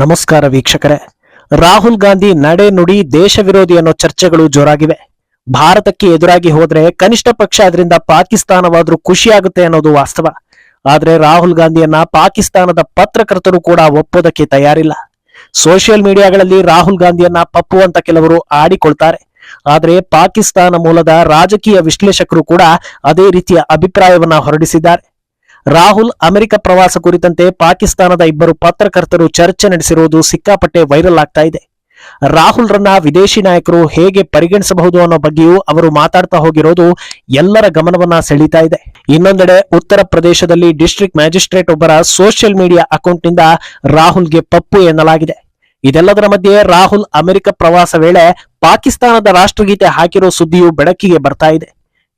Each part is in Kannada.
ನಮಸ್ಕಾರ ವೀಕ್ಷಕರೇ. ರಾಹುಲ್ ಗಾಂಧಿ ನಡೆ ನುಡಿ ದೇಶ ವಿರೋಧಿ ಅನ್ನೋ ಚರ್ಚೆಗಳು ಜೋರಾಗಿವೆ. ಭಾರತಕ್ಕೆ ಎದುರಾಗಿ ಹೋದ್ರೆ ಕನಿಷ್ಠ ಪಕ್ಷ ಅದರಿಂದ ಪಾಕಿಸ್ತಾನವಾದ್ರೂ ಖುಷಿಯಾಗುತ್ತೆ ಅನ್ನೋದು ವಾಸ್ತವ. ಆದ್ರೆ ರಾಹುಲ್ ಗಾಂಧಿಯನ್ನ ಪಾಕಿಸ್ತಾನದ ಪತ್ರಕರ್ತರು ಕೂಡ ಒಪ್ಪೋದಕ್ಕೆ ತಯಾರಿಲ್ಲ. ಸೋಷಿಯಲ್ ಮೀಡಿಯಾಗಳಲ್ಲಿ ರಾಹುಲ್ ಗಾಂಧಿಯನ್ನ ಪಪ್ಪು ಅಂತ ಕೆಲವರು ಆಡಿಕೊಳ್ತಾರೆ. ಆದ್ರೆ ಪಾಕಿಸ್ತಾನ ಮೂಲದ ರಾಜಕೀಯ ವಿಶ್ಲೇಷಕರು ಕೂಡ ಅದೇ ರೀತಿಯ ಅಭಿಪ್ರಾಯವನ್ನ ಹೊರಡಿಸಿದ್ದಾರೆ. ರಾಹುಲ್ ಅಮೆರಿಕ ಪ್ರವಾಸ ಕುರಿತಂತೆ ಪಾಕಿಸ್ತಾನದ ಇಬ್ಬರು ಪತ್ರಕರ್ತರು ಚರ್ಚೆ ನಡೆಸಿರುವುದು ಸಿಕ್ಕಾಪಟ್ಟೆ ವೈರಲ್ ಆಗ್ತಾ ಇದೆ. ರಾಹುಲ್ ರನ್ನ ವಿದೇಶಿ ನಾಯಕರು ಹೇಗೆ ಪರಿಗಣಿಸಬಹುದು ಅನ್ನೋ ಬಗ್ಗೆಯೂ ಅವರು ಮಾತಾಡ್ತಾ ಹೋಗಿರೋದು ಎಲ್ಲರ ಗಮನವನ್ನ ಸೆಳೀತಾ ಇದೆ. ಇನ್ನೊಂದೆಡೆ ಉತ್ತರ ಪ್ರದೇಶದಲ್ಲಿ ಡಿಸ್ಟ್ರಿಕ್ಟ್ ಮ್ಯಾಜಿಸ್ಟ್ರೇಟ್ ಒಬ್ಬರ ಸೋಷಿಯಲ್ ಮೀಡಿಯಾ ಅಕೌಂಟ್ನಿಂದ ರಾಹುಲ್ಗೆ ಪಪ್ಪು ಎನ್ನಲಾಗಿದೆ. ಇದೆಲ್ಲದರ ಮಧ್ಯೆ ರಾಹುಲ್ ಅಮೆರಿಕ ಪ್ರವಾಸ ವೇಳೆ ಪಾಕಿಸ್ತಾನದ ರಾಷ್ಟ್ರಗೀತೆ ಹಾಕಿರೋ ಸುದ್ದಿಯು ಬೆಳಕಿಗೆ ಬರ್ತಾ ಇದೆ.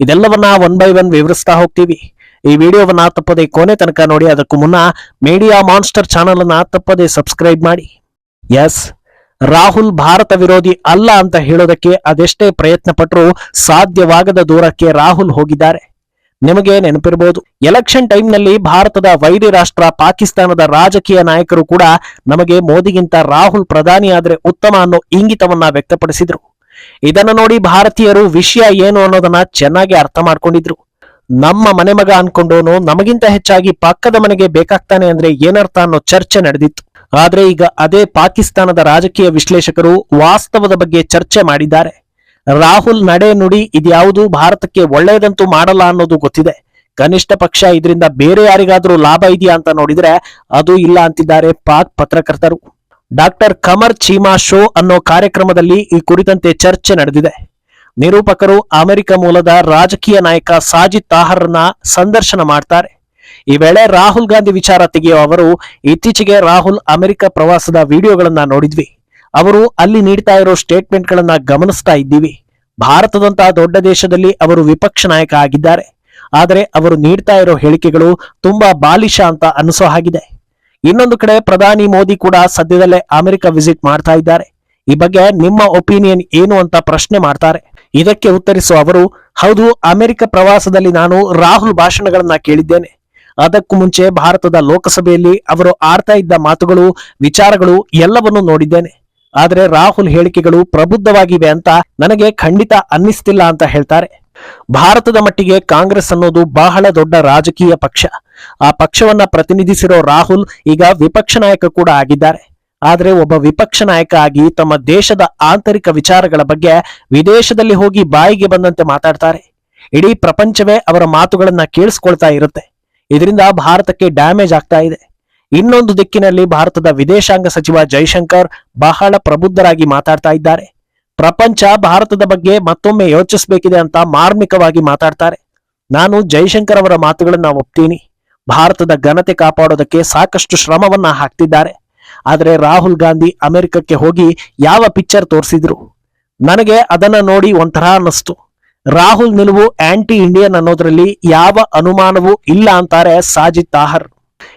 ಇದೆಲ್ಲವನ್ನ ಒನ್ ಬೈ ಒನ್ ವಿವರಿಸ್ತಾ ಹೋಗ್ತೀವಿ. ಈ ವಿಡಿಯೋವನ್ನ ತಪ್ಪದೆ ಕೊನೆ ತನಕ ನೋಡಿ, ಅದಕ್ಕೂ ಮುನ್ನ ಮೀಡಿಯಾ ಮಾನ್ಸ್ಟರ್ ಚಾನಲ್ ಅನ್ನ ತಪ್ಪದೆ ಸಬ್ಸ್ಕ್ರೈಬ್ ಮಾಡಿ. ಎಸ್ ರಾಹುಲ್ ಭಾರತ ವಿರೋಧಿ ಅಲ್ಲ ಅಂತ ಹೇಳೋದಕ್ಕೆ ಅದೆಷ್ಟೇ ಪ್ರಯತ್ನ ಪಟ್ಟರೂ ಸಾಧ್ಯವಾಗದ ದೂರಕ್ಕೆ ರಾಹುಲ್ ಹೋಗಿದ್ದಾರೆ. ನಿಮಗೆ ನೆನಪಿರಬಹುದು ಎಲೆಕ್ಷನ್ ಟೈಮ್ನಲ್ಲಿ ಭಾರತದ ವೈರಿ ರಾಷ್ಟ್ರ ಪಾಕಿಸ್ತಾನದ ರಾಜಕೀಯ ನಾಯಕರು ಕೂಡ ನಮಗೆ ಮೋದಿಗಿಂತ ರಾಹುಲ್ ಪ್ರಧಾನಿಯಾದರೆ ಉತ್ತಮ ಅನ್ನೋ ಇಂಗಿತವನ್ನ ವ್ಯಕ್ತಪಡಿಸಿದ್ರು. ಇದನ್ನ ನೋಡಿ ಭಾರತೀಯರು ವಿಷಯ ಏನು ಅನ್ನೋದನ್ನ ಚೆನ್ನಾಗಿ ಅರ್ಥ ಮಾಡ್ಕೊಂಡಿದ್ರು. ನಮ್ಮ ಮನೆ ಮಗ ಅನ್ಕೊಂಡೋನು ನಮಗಿಂತ ಹೆಚ್ಚಾಗಿ ಪಕ್ಕದ ಮನೆಗೆ ಬೇಕಾಗ್ತಾನೆ ಅಂದ್ರೆ ಏನರ್ಥ ಅನ್ನೋ ಚರ್ಚೆ ನಡೆದಿತ್ತು. ಆದ್ರೆ ಈಗ ಅದೇ ಪಾಕಿಸ್ತಾನದ ರಾಜಕೀಯ ವಿಶ್ಲೇಷಕರು ವಾಸ್ತವದ ಬಗ್ಗೆ ಚರ್ಚೆ ಮಾಡಿದ್ದಾರೆ. ರಾಹುಲ್ ನಡೆ ನುಡಿ ಇದ್ಯಾವುದು ಭಾರತಕ್ಕೆ ಒಳ್ಳೆಯದಂತೂ ಮಾಡಲ್ಲ ಅನ್ನೋದು ಗೊತ್ತಿದೆ. ಕನಿಷ್ಠ ಪಕ್ಷ ಇದರಿಂದ ಬೇರೆ ಯಾರಿಗಾದ್ರೂ ಲಾಭ ಇದೆಯಾ ಅಂತ ನೋಡಿದ್ರೆ ಅದು ಇಲ್ಲ ಅಂತಿದ್ದಾರೆ ಪಾಕ್ ಪತ್ರಕರ್ತರು. ಡಾಕ್ಟರ್ ಕಮರ್ ಚೀಮಾ ಶೋ ಅನ್ನೋ ಕಾರ್ಯಕ್ರಮದಲ್ಲಿ ಈ ಕುರಿತಂತೆ ಚರ್ಚೆ ನಡೆದಿದೆ. ನಿರೂಪಕರು ಅಮೆರಿಕ ಮೂಲದ ರಾಜಕೀಯ ನಾಯಕ ಸಾಜಿದ್ ತಾಹರ್ನ ಸಂದರ್ಶನ ಮಾಡ್ತಾರೆ. ಈ ವೇಳೆ ರಾಹುಲ್ ಗಾಂಧಿ ವಿಚಾರ ತೆಗೆಯುವ ಅವರು ಇತ್ತೀಚೆಗೆ ರಾಹುಲ್ ಅಮೆರಿಕ ಪ್ರವಾಸದ ವಿಡಿಯೋಗಳನ್ನ ನೋಡಿದ್ವಿ. ಅವರು ಅಲ್ಲಿ ನೀಡ್ತಾ ಇರೋ ಸ್ಟೇಟ್ಮೆಂಟ್ ಗಳನ್ನ ಗಮನಿಸ್ತಾ ಇದ್ದೀವಿ. ಭಾರತದಂತಹ ದೊಡ್ಡ ದೇಶದಲ್ಲಿ ಅವರು ವಿಪಕ್ಷ ನಾಯಕ ಆಗಿದ್ದಾರೆ. ಆದರೆ ಅವರು ನೀಡ್ತಾ ಇರೋ ಹೇಳಿಕೆಗಳು ತುಂಬಾ ಬಾಲಿಶ ಅಂತ ಅನಿಸೋ ಹಾಗಿದೆ. ಇನ್ನೊಂದು ಕಡೆ ಪ್ರಧಾನಿ ಮೋದಿ ಕೂಡ ಸದ್ಯದಲ್ಲೇ ಅಮೆರಿಕ ವಿಸಿಟ್ ಮಾಡ್ತಾ ಇದ್ದಾರೆ. ಈ ಬಗ್ಗೆ ನಿಮ್ಮ ಒಪಿನಿಯನ್ ಏನು ಅಂತ ಪ್ರಶ್ನೆ ಮಾಡ್ತಾರೆ. ಇದಕ್ಕೆ ಉತ್ತರಿಸುವ ಅವರು, ಹೌದು, ಅಮೆರಿಕ ಪ್ರವಾಸದಲ್ಲಿ ನಾನು ರಾಹುಲ್ ಭಾಷಣಗಳನ್ನ ಕೇಳಿದ್ದೇನೆ. ಅದಕ್ಕೂ ಮುಂಚೆ ಭಾರತದ ಲೋಕಸಭೆಯಲ್ಲಿ ಅವರು ಆಡ್ತಾ ಇದ್ದ ಮಾತುಗಳು, ವಿಚಾರಗಳು ಎಲ್ಲವನ್ನೂ ನೋಡಿದ್ದೇನೆ. ಆದರೆ ರಾಹುಲ್ ಹೇಳಿಕೆಗಳು ಪ್ರಬುದ್ಧವಾಗಿವೆ ಅಂತ ನನಗೆ ಖಂಡಿತ ಅನ್ನಿಸ್ತಿಲ್ಲ ಅಂತ ಹೇಳ್ತಾರೆ. ಭಾರತದ ಮಟ್ಟಿಗೆ ಕಾಂಗ್ರೆಸ್ ಅನ್ನೋದು ಬಹಳ ದೊಡ್ಡ ರಾಜಕೀಯ ಪಕ್ಷ. ಆ ಪಕ್ಷವನ್ನ ಪ್ರತಿನಿಧಿಸಿರೋ ರಾಹುಲ್ ಈಗ ವಿಪಕ್ಷ ನಾಯಕ ಕೂಡ ಆಗಿದ್ದಾರೆ. ಆದ್ರೆ ಒಬ್ಬ ವಿಪಕ್ಷ ನಾಯಕ ಆಗಿ ತಮ್ಮ ದೇಶದ ಆಂತರಿಕ ವಿಚಾರಗಳ ಬಗ್ಗೆ ವಿದೇಶದಲ್ಲಿ ಹೋಗಿ ಬಾಯಿಗೆ ಬಂದಂತೆ ಮಾತಾಡ್ತಾರೆ. ಇಡೀ ಪ್ರಪಂಚವೇ ಅವರ ಮಾತುಗಳನ್ನ ಕೇಳಿಸ್ಕೊಳ್ತಾ ಇರುತ್ತೆ. ಇದರಿಂದ ಭಾರತಕ್ಕೆ ಡ್ಯಾಮೇಜ್ ಆಗ್ತಾ ಇದೆ. ಇನ್ನೊಂದು ದಿಕ್ಕಿನಲ್ಲಿ ಭಾರತದ ವಿದೇಶಾಂಗ ಸಚಿವ ಜೈಶಂಕರ್ ಬಹಳ ಪ್ರಬುದ್ಧರಾಗಿ ಮಾತಾಡ್ತಾ ಇದ್ದಾರೆ. ಪ್ರಪಂಚ ಭಾರತದ ಬಗ್ಗೆ ಮತ್ತೊಮ್ಮೆ ಯೋಚಿಸಬೇಕಿದೆ ಅಂತ ಮಾರ್ಮಿಕವಾಗಿ ಮಾತಾಡ್ತಾರೆ. ನಾನು ಜೈಶಂಕರ್ ಅವರ ಮಾತುಗಳನ್ನ ಒಪ್ತೀನಿ. ಭಾರತದ ಘನತೆ ಕಾಪಾಡೋದಕ್ಕೆ ಸಾಕಷ್ಟು ಶ್ರಮವನ್ನ ಹಾಕ್ತಿದ್ದಾರೆ. ಆದರೆ ರಾಹುಲ್ ಗಾಂಧಿ ಅಮೆರಿಕಕ್ಕೆ ಹೋಗಿ ಯಾವ ಪಿಕ್ಚರ್ ತೋರಿಸಿದ್ರು? ನನಗೆ ಅದನ್ನ ನೋಡಿ ಒಂಥರ ಅನ್ನಿಸ್ತು. ರಾಹುಲ್ ನಿಲುವು ಆಂಟಿ ಇಂಡಿಯನ್ ಅನ್ನೋದ್ರಲ್ಲಿ ಯಾವ ಅನುಮಾನವೂ ಇಲ್ಲ ಅಂತಾರೆ ಸಾಜಿದ್ ತಾಹರ್.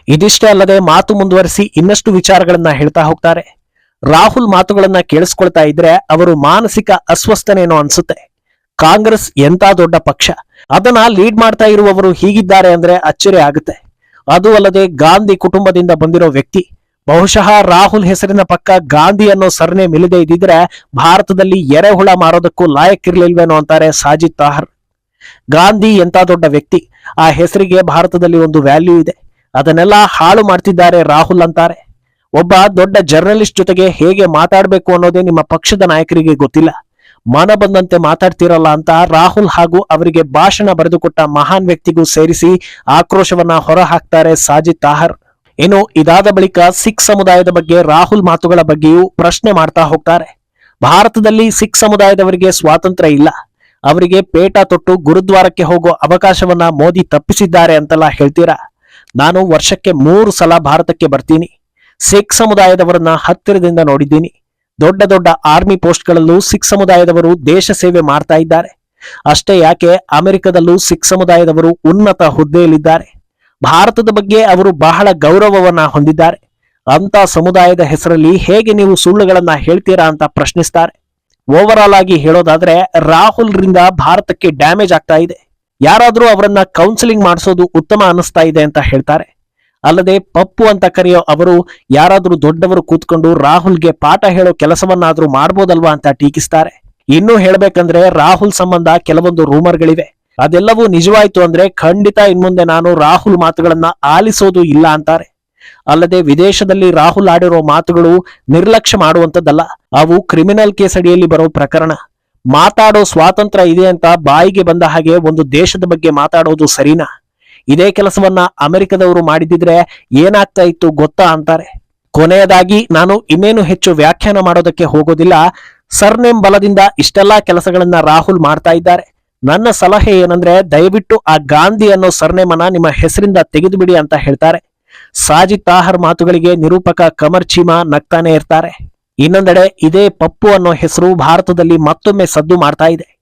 ಇದಿಷ್ಟೇ ಅಲ್ಲದೆ ಮಾತು ಮುಂದುವರಿಸಿ ಇನ್ನಷ್ಟು ವಿಚಾರಗಳನ್ನ ಹೇಳ್ತಾ ಹೋಗ್ತಾರೆ. ರಾಹುಲ್ ಮಾತುಗಳನ್ನ ಕೇಳಿಸ್ಕೊಳ್ತಾ ಇದ್ರೆ ಅವರು ಮಾನಸಿಕ ಅಸ್ವಸ್ಥನೇನೋ ಅನ್ಸುತ್ತೆ. ಕಾಂಗ್ರೆಸ್ ಎಂತ ದೊಡ್ಡ ಪಕ್ಷ. ಅದನ್ನ ಲೀಡ್ ಮಾಡ್ತಾ ಇರುವವರು ಹೀಗಿದ್ದಾರೆ ಅಂದ್ರೆ ಅಚ್ಚರಿ ಆಗುತ್ತೆ. ಅದು ಅಲ್ಲದೆ ಗಾಂಧಿ ಕುಟುಂಬದಿಂದ ಬಂದಿರೋ ವ್ಯಕ್ತಿ. ಬಹುಶಃ ರಾಹುಲ್ ಹೆಸರಿನ ಪಕ್ಕ ಗಾಂಧಿ ಅನ್ನೋ ಸರಣೆ ಮಿಲಿದೆ ಇದ್ದಿದ್ರೆ ಭಾರತದಲ್ಲಿ ಎರೆಹುಳ ಮಾರೋದಕ್ಕೂ ಲಾಯಕ್ಕಿರ್ಲಿಲ್ವೇನೋ ಅಂತಾರೆ ಸಾಜಿದ್ ತಾಹರ್. ಗಾಂಧಿ ಎಂತ ದೊಡ್ಡ ವ್ಯಕ್ತಿ. ಆ ಹೆಸರಿಗೆ ಭಾರತದಲ್ಲಿ ಒಂದು ವ್ಯಾಲ್ಯೂ ಇದೆ. ಅದನ್ನೆಲ್ಲ ಹಾಳು ಮಾಡ್ತಿದ್ದಾರೆ ರಾಹುಲ್ ಅಂತಾರೆ. ಒಬ್ಬ ದೊಡ್ಡ ಜರ್ನಲಿಸ್ಟ್ ಜೊತೆಗೆ ಹೇಗೆ ಮಾತಾಡಬೇಕು ಅನ್ನೋದೇ ನಿಮ್ಮ ಪಕ್ಷದ ನಾಯಕರಿಗೆ ಗೊತ್ತಿಲ್ಲ. ಮನ ಬಂದಂತೆ ಮಾತಾಡ್ತಿರಲ್ಲ ಅಂತ ರಾಹುಲ್ ಹಾಗೂ ಅವರಿಗೆ ಭಾಷಣ ಬರೆದುಕೊಟ್ಟ ಮಹಾನ್ ವ್ಯಕ್ತಿಗೂ ಸೇರಿಸಿ ಆಕ್ರೋಶವನ್ನ ಹೊರ ಹಾಕ್ತಾರೆ ಸಾಜಿದ್ ತಾಹರ್. ಇನ್ನು ಇದಾದ ಬಳಿಕ ಸಿಖ್ ಸಮುದಾಯದ ಬಗ್ಗೆ ರಾಹುಲ್ ಮಾತುಗಳ ಬಗ್ಗೆಯೂ ಪ್ರಶ್ನೆ ಮಾಡ್ತಾ ಹೋಗ್ತಾರೆ. ಭಾರತದಲ್ಲಿ ಸಿಖ್ ಸಮುದಾಯದವರಿಗೆ ಸ್ವಾತಂತ್ರ್ಯ ಇಲ್ಲ. ಅವರಿಗೆ ಪೇಟ ತೊಟ್ಟು ಗುರುದ್ವಾರಕ್ಕೆ ಹೋಗೋ ಅವಕಾಶವನ್ನ ಮೋದಿ ತಪ್ಪಿಸಿದ್ದಾರೆ ಅಂತೆಲ್ಲ ಹೇಳ್ತೀರಾ? ನಾನು ವರ್ಷಕ್ಕೆ ಮೂರು ಸಲ ಭಾರತಕ್ಕೆ ಬರ್ತೀನಿ. ಸಿಖ್ ಸಮುದಾಯದವರನ್ನ ಹತ್ತಿರದಿಂದ ನೋಡಿದ್ದೀನಿ. ದೊಡ್ಡ ದೊಡ್ಡ ಆರ್ಮಿ ಪೋಸ್ಟ್ಗಳಲ್ಲೂ ಸಿಖ್ ಸಮುದಾಯದವರು ದೇಶ ಸೇವೆ ಮಾಡ್ತಾ ಇದ್ದಾರೆ. ಅಷ್ಟೇ ಯಾಕೆ ಅಮೆರಿಕದಲ್ಲೂ ಸಿಖ್ ಸಮುದಾಯದವರು ಉನ್ನತ ಹುದ್ದೆಯಲ್ಲಿದ್ದಾರೆ. ಭಾರತದ ಬಗ್ಗೆ ಅವರು ಬಹಳ ಗೌರವವನ್ನ ಹೊಂದಿದ್ದಾರೆ. ಅಂತ ಸಮುದಾಯದ ಹೆಸರಲ್ಲಿ ಹೇಗೆ ನೀವು ಸುಳ್ಳುಗಳನ್ನ ಹೇಳ್ತೀರಾ ಅಂತ ಪ್ರಶ್ನಿಸ್ತಾರೆ. ಓವರ್ ಆಲ್ ಆಗಿ ಹೇಳೋದಾದ್ರೆ ರಾಹುಲ್ ರಿಂದ ಭಾರತಕ್ಕೆ ಡ್ಯಾಮೇಜ್ ಆಗ್ತಾ ಇದೆ. ಯಾರಾದರೂ ಅವರನ್ನ ಕೌನ್ಸಿಲಿಂಗ್ ಮಾಡಿಸೋದು ಉತ್ತಮ ಅನಿಸ್ತಾ ಇದೆ ಅಂತ ಹೇಳ್ತಾರೆ. ಅಲ್ಲದೆ ಪಪ್ಪು ಅಂತ ಕರೆಯೋ ಅವರು, ಯಾರಾದರೂ ದೊಡ್ಡವರು ಕೂತ್ಕೊಂಡು ರಾಹುಲ್ಗೆ ಪಾಠ ಹೇಳೋ ಕೆಲಸವನ್ನಾದ್ರೂ ಮಾಡ್ಬೋದಲ್ವಾ ಅಂತ ಟೀಕಿಸ್ತಾರೆ. ಇನ್ನೂ ಹೇಳಬೇಕಂದ್ರೆ, ರಾಹುಲ್ ಸಂಬಂಧ ಕೆಲವೊಂದು ರೂಮರ್ಗಳಿವೆ ಅದೆಲ್ಲವೂ ನಿಜವಾಯ್ತು ಅಂದ್ರೆ ಖಂಡಿತ ಇನ್ಮುಂದೆ ನಾನು ರಾಹುಲ್ ಮಾತುಗಳನ್ನ ಆಲಿಸೋದು ಇಲ್ಲ ಅಂತಾರೆ. ಅಲ್ಲದೆ ವಿದೇಶದಲ್ಲಿ ರಾಹುಲ್ ಆಡಿರೋ ಮಾತುಗಳು ನಿರ್ಲಕ್ಷ್ಯ ಮಾಡುವಂತದ್ದಲ್ಲ ಅವು ಕ್ರಿಮಿನಲ್ ಕೇಸ್ ಅಡಿಯಲ್ಲಿ ಬರೋ ಪ್ರಕರಣ. ಮಾತಾಡೋ ಸ್ವಾತಂತ್ರ್ಯ ಇದೆ ಅಂತ ಬಾಯಿಗೆ ಬಂದ ಹಾಗೆ ಒಂದು ದೇಶದ ಬಗ್ಗೆ ಮಾತಾಡೋದು ಸರಿನಾ? ಇದೇ ಕೆಲಸವನ್ನ ಅಮೆರಿಕದವರು ಮಾಡಿದಿದ್ರೆ ಏನಾಗ್ತಾ ಇತ್ತು ಗೊತ್ತಾ ಅಂತಾರೆ. ಕೊನೆಯದಾಗಿ ನಾನು ಇನ್ನೇನು ಹೆಚ್ಚು ವ್ಯಾಖ್ಯಾನ ಮಾಡೋದಕ್ಕೆ ಹೋಗೋದಿಲ್ಲ. ಸರ್ನೇಮ್ ಬಲದಿಂದ ಇಷ್ಟೆಲ್ಲಾ ಕೆಲಸಗಳನ್ನ ರಾಹುಲ್ ಮಾಡ್ತಾ ಇದ್ದಾರೆ. ನನ್ನ ಸಲಹೆ ಏನಂದ್ರೆ, ದಯವಿಟ್ಟು ಆ ಗಾಂಧಿ ಅನ್ನೋ ಸರ್ನೇಮನ ನಿಮ್ಮ ಹೆಸರಿಂದ ತೆಗೆದುಬಿಡಿ ಅಂತ ಹೇಳ್ತಾರೆ. ಸಾಜಿ ತಾಹರ್ ಮಾತುಗಳಿಗೆ ನಿರೂಪಕ ಕಮರ್ ಚೀಮಾ ನಗ್ತಾನೆ ಇರ್ತಾರೆ. ಇನ್ನೊಂದೆಡೆ, ಇದೇ ಪಪ್ಪು ಅನ್ನೋ ಹೆಸರು ಭಾರತದಲ್ಲಿ ಮತ್ತೊಮ್ಮೆ ಸದ್ದು ಮಾಡ್ತಾ ಇದೆ.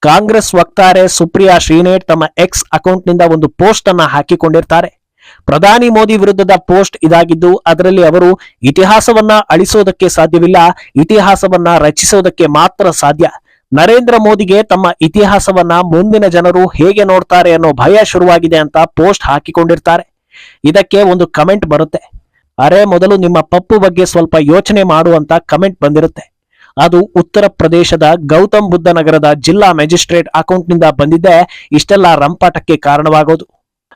ಕಾಂಗ್ರೆಸ್ ವಕ್ತಾರೆ ಸುಪ್ರಿಯಾ ಶ್ರೀನೇಟ್ ತಮ್ಮ ಎಕ್ಸ್ ಅಕೌಂಟ್ನಿಂದ ಒಂದು ಪೋಸ್ಟ್ ಅನ್ನ ಹಾಕಿಕೊಂಡಿರ್ತಾರೆ. ಪ್ರಧಾನಿ ಮೋದಿ ವಿರುದ್ಧದ ಪೋಸ್ಟ್ ಇದಾಗಿದ್ದು, ಅದರಲ್ಲಿ ಅವರು ಇತಿಹಾಸವನ್ನ ಅಳಿಸೋದಕ್ಕೆ ಸಾಧ್ಯವಿಲ್ಲ, ಇತಿಹಾಸವನ್ನ ರಚಿಸೋದಕ್ಕೆ ಮಾತ್ರ ಸಾಧ್ಯ. ನರೇಂದ್ರ ಮೋದಿಗೆ ತಮ್ಮ ಇತಿಹಾಸವನ್ನ ಮುಂದಿನ ಜನರು ಹೇಗೆ ನೋಡ್ತಾರೆ ಅನ್ನೋ ಭಯ ಶುರುವಾಗಿದೆ ಅಂತ ಪೋಸ್ಟ್ ಹಾಕಿಕೊಂಡಿರ್ತಾರೆ. ಇದಕ್ಕೆ ಒಂದು ಕಮೆಂಟ್ ಬರುತ್ತೆ. ಅರೆ ಮೊದಲು ನಿಮ್ಮ ಪಪ್ಪು ಬಗ್ಗೆ ಸ್ವಲ್ಪ ಯೋಚನೆ ಮಾಡುವಂತ ಕಮೆಂಟ್ ಬಂದಿರುತ್ತೆ. ಅದು ಉತ್ತರ ಪ್ರದೇಶದ ಗೌತಮ್ ಬುದ್ಧ ನಗರದ ಜಿಲ್ಲಾ ಮ್ಯಾಜಿಸ್ಟ್ರೇಟ್ ಅಕೌಂಟ್ನಿಂದ ಬಂದಿದ್ದೆ ಇಷ್ಟೆಲ್ಲ ರಂಪಾಟಕ್ಕೆ ಕಾರಣವಾಗೋದು.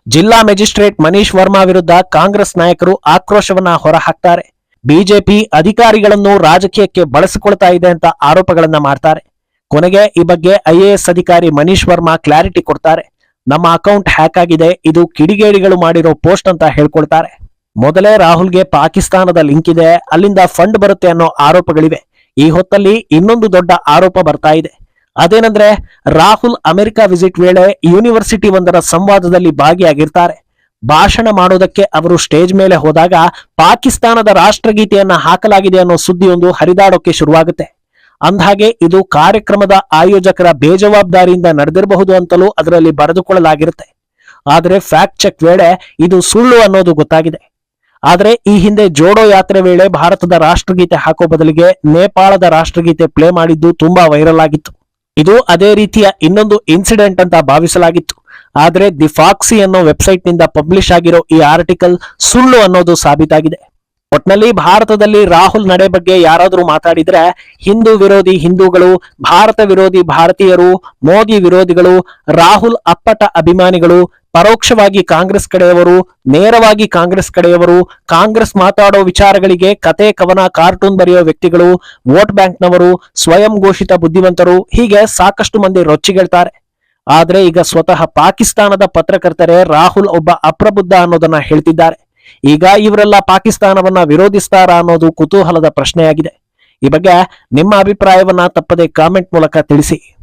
ಜಿಲ್ಲಾ ಮ್ಯಾಜಿಸ್ಟ್ರೇಟ್ ಮನೀಶ್ ವರ್ಮಾ ವಿರುದ್ಧ ಕಾಂಗ್ರೆಸ್ ನಾಯಕರು ಆಕ್ರೋಶವನ್ನ ಹೊರಹಾಕ್ತಾರೆ. ಬಿಜೆಪಿ ಅಧಿಕಾರಿಗಳನ್ನು ರಾಜಕೀಯಕ್ಕೆ ಬಳಸಿಕೊಳ್ತಾ ಇದೆ ಅಂತ ಆರೋಪಗಳನ್ನ ಮಾಡ್ತಾರೆ. ಕೊನೆಗೆ ಈ ಬಗ್ಗೆ ಐಎಎಸ್ ಅಧಿಕಾರಿ ಮನೀಶ್ ವರ್ಮಾ ಕ್ಲಾರಿಟಿ ಕೊಡ್ತಾರೆ. ನಮ್ಮ ಅಕೌಂಟ್ ಹ್ಯಾಕ್ ಆಗಿದೆ, ಇದು ಕಿಡಿಗೇಡಿಗಳು ಮಾಡಿರೋ ಪೋಸ್ಟ್ ಅಂತ ಹೇಳ್ಕೊಳ್ತಾರೆ. ಮೊದಲೇ ರಾಹುಲ್ಗೆ ಪಾಕಿಸ್ತಾನದ ಲಿಂಕ್ ಇದೆ, ಅಲ್ಲಿಂದ ಫಂಡ್ ಬರುತ್ತೆ ಅನ್ನೋ ಆರೋಪಗಳಿವೆ. ಈ ಹೊತ್ತಲ್ಲಿ ಇನ್ನೊಂದು ದೊಡ್ಡ ಆರೋಪ ಬರ್ತಾ ಇದೆ. ಅದೇನಂದ್ರೆ, ರಾಹುಲ್ ಅಮೆರಿಕ ವಿಸಿಟ್ ವೇಳೆ ಯೂನಿವರ್ಸಿಟಿ ಒಂದರ ಸಂವಾದದಲ್ಲಿ ಭಾಗಿಯಾಗಿರ್ತಾರೆ. ಭಾಷಣ ಮಾಡೋದಕ್ಕೆ ಅವರು ಸ್ಟೇಜ್ ಮೇಲೆ ಹೋದಾಗ ಪಾಕಿಸ್ತಾನದ ರಾಷ್ಟ್ರಗೀತೆಯನ್ನ ಹಾಕಲಾಗಿದೆ ಅನ್ನೋ ಸುದ್ದಿಯೊಂದು ಹರಿದಾಡೋಕೆ ಶುರುವಾಗುತ್ತೆ. ಅಂದ್ಹಾಗೆ ಇದು ಕಾರ್ಯಕ್ರಮದ ಆಯೋಜಕರ ಬೇಜವಾಬ್ದಾರಿಯಿಂದ ನಡೆದಿರಬಹುದು ಅಂತಲೂ ಅದರಲ್ಲಿ ಬರೆದುಕೊಳ್ಳಲಾಗಿರುತ್ತೆ. ಆದರೆ ಫ್ಯಾಕ್ಟ್ ಚೆಕ್ ವೇಳೆ ಇದು ಸುಳ್ಳು ಅನ್ನೋದು ಗೊತ್ತಾಗಿದೆ. ಆದರೆ ಈ ಹಿಂದೆ ಜೋಡೋ ಯಾತ್ರೆ ವೇಳೆ ಭಾರತದ ರಾಷ್ಟ್ರಗೀತೆ ಹಾಕೋ ಬದಲಿಗೆ ನೇಪಾಳದ ರಾಷ್ಟ್ರಗೀತೆ ಪ್ಲೇ ಮಾಡಿದ್ದು ತುಂಬಾ ವೈರಲ್ ಆಗಿತ್ತು. ಇದು ಅದೇ ರೀತಿಯ ಇನ್ನೊಂದು ಇನ್ಸಿಡೆಂಟ್ ಅಂತ ಭಾವಿಸಲಾಗಿತ್ತು. ಆದರೆ ದಿ ಫಾಕ್ಸಿ ಅನ್ನೋ ವೆಬ್ಸೈಟ್ನಿಂದ ಪಬ್ಲಿಷ್ ಆಗಿರೋ ಈ ಆರ್ಟಿಕಲ್ ಸುಳ್ಳು ಅನ್ನೋದು ಸಾಬೀತಾಗಿದೆ. ಒಟ್ನಲ್ಲಿ ಭಾರತದಲ್ಲಿ ರಾಹುಲ್ ನಡೆ ಬಗ್ಗೆ ಯಾರಾದರೂ ಮಾತಾಡಿದ್ರೆ ಹಿಂದೂ ವಿರೋಧಿ ಹಿಂದೂಗಳು, ಭಾರತ ವಿರೋಧಿ ಭಾರತೀಯರು, ಮೋದಿ ವಿರೋಧಿಗಳು, ರಾಹುಲ್ ಅಪ್ಪಟ ಅಭಿಮಾನಿಗಳು, ಪರೋಕ್ಷವಾಗಿ ಕಾಂಗ್ರೆಸ್ ಕಡೆಯವರು, ನೇರವಾಗಿ ಕಾಂಗ್ರೆಸ್ ಕಡೆಯವರು, ಕಾಂಗ್ರೆಸ್ ಮಾತಾಡೋ ವಿಚಾರಗಳಿಗೆ ಕತೆ, ಕವನ, ಕಾರ್ಟೂನ್ ಬರೆಯೋ ವ್ಯಕ್ತಿಗಳು, ವೋಟ್ ಬ್ಯಾಂಕ್ನವರು, ಸ್ವಯಂ ಘೋಷಿತ ಬುದ್ಧಿವಂತರು, ಹೀಗೆ ಸಾಕಷ್ಟು ಮಂದಿ ರೊಚ್ಚಿಗೆಳ್ತಾರೆ. ಆದ್ರೆ ಈಗ ಸ್ವತಃ ಪಾಕಿಸ್ತಾನದ ಪತ್ರಕರ್ತರೇ ರಾಹುಲ್ ಒಬ್ಬ ಅಪ್ರಬುದ್ಧ ಅನ್ನೋದನ್ನ ಹೇಳ್ತಿದ್ದಾರೆ. ಈಗ ಇವರೆಲ್ಲ ಪಾಕಿಸ್ತಾನವನ್ನ ವಿರೋಧಿಸ್ತಾರಾ ಅನ್ನೋದು ಕುತೂಹಲದ ಪ್ರಶ್ನೆಯಾಗಿದೆ. ಈ ಬಗ್ಗೆ ನಿಮ್ಮ ಅಭಿಪ್ರಾಯವನ್ನ ತಪ್ಪದೆ ಕಾಮೆಂಟ್ ಮೂಲಕ ತಿಳಿಸಿ.